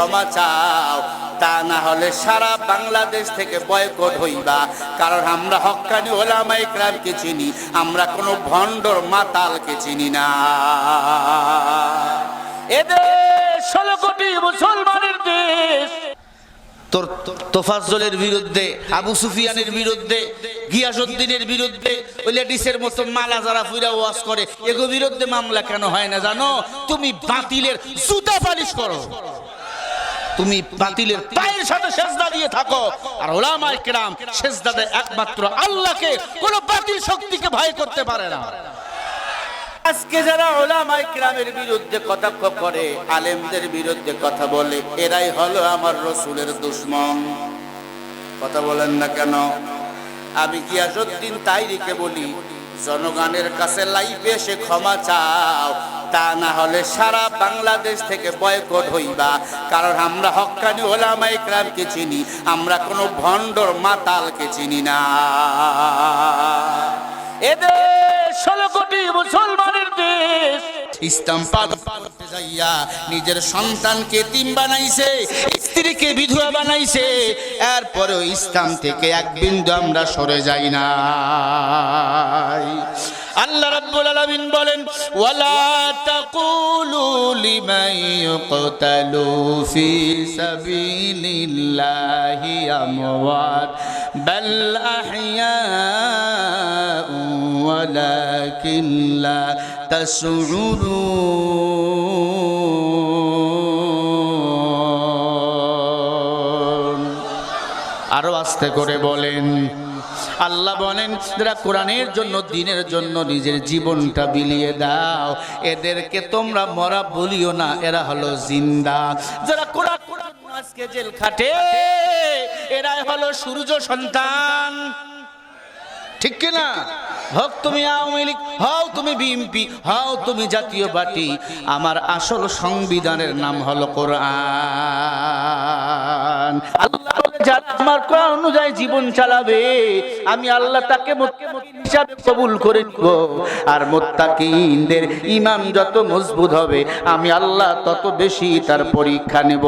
ক্ষমা চাও। তা না হলে সারা বাংলাদেশ থেকে বয়কট হইবা। কারণ আমরা হক্কানি ওলামা ইকরামকে চিনি আমরা কোনো ভণ্ডর মাতালকে চিনি না। এদেশ ষোলো কোটি মুসলমানের দেশ। তোর তোফাজ্জলের বিরুদ্ধে আবু সুফিয়ানের বিরুদ্ধে গিয়াসুদ্দিনের বিরুদ্ধে ওই লেডিসের মতো মালা যারা ফুইরা ওয়াজ করে এগো বিরুদ্ধে মামলা কেন হয় না জানো? তুমি বাতিলের জুতা পালিশ করো। তুমি বাতিলের পায়ের সাথে সেজদা দিয়ে থাকো। আর ওলামায়ে কেরাম সেজদা দেয় একমাত্র আল্লাহকে, কোন বাতিল শক্তিকে ভয় করতে পারে না। আজকে যারা ওলামাই ক্রামের বিরুদ্ধে কটাক্ষ করে আলেমদের বিরুদ্ধে কথা বলে, এরাই হলো আমার রসুলের দুশ্মন। কথা বলেন না কেন? আমি গিয়াসুদ্দিন তাইরিকে বলি, জনগণের কাছে লাইভে এসে ক্ষমা চাও তা না হলে সারা বাংলাদেশ থেকে বয়কট হইবা। কারণ আমরা হক্কানি ওলামাই ক্রামকে চিনি আমরা কোনো ভণ্ডর মাতালকে চিনি না। এদেশ ষোলো কোটি মুসলমানের দেশ। ইসলাম পালন যাইয়া নিজের সন্তানকে তিম বানাইছে স্ত্রীকে বিধবা বানাইছে এরপরেও ইসলাম থেকে এক বিন্দু আমরা সরে যাই না রাব্বুল আলামিন বলেন, ওয়ালা তাকুলু লিমান ইউকতালু ফি সাবিলিল্লাহি আমওয়াত, বাল আহইয়াউ ওয়ালাকিন লা তাশউরুন আরও আস্তে করে বলেন আল্লাহ বলেন যারা কোরআনের জন্য দিনের জন্য নিজের জীবনটা বিলিয়ে দাও। এদেরকে তোমরা মরা বলিও না এরা হলো জিন্দা। যারা কোরআন আজকে জেল খাটে এরাই হলো সূর্য সন্তান। ঠিক কিনা হোক তুমি আওয়ামী লীগ হও তুমি বিএনপি হও তুমি জাতীয় পার্টি। আমার আসল সংবিধানের নাম হলো কোরআন। আল্লাহ আমার অনুযায়ী জীবন চালাবে, আমি আল্লাহ তাকে হিসাবে আর যত মজবুত হবে, আমি আল্লাহ তত বেশি তার পরীক্ষা নেব।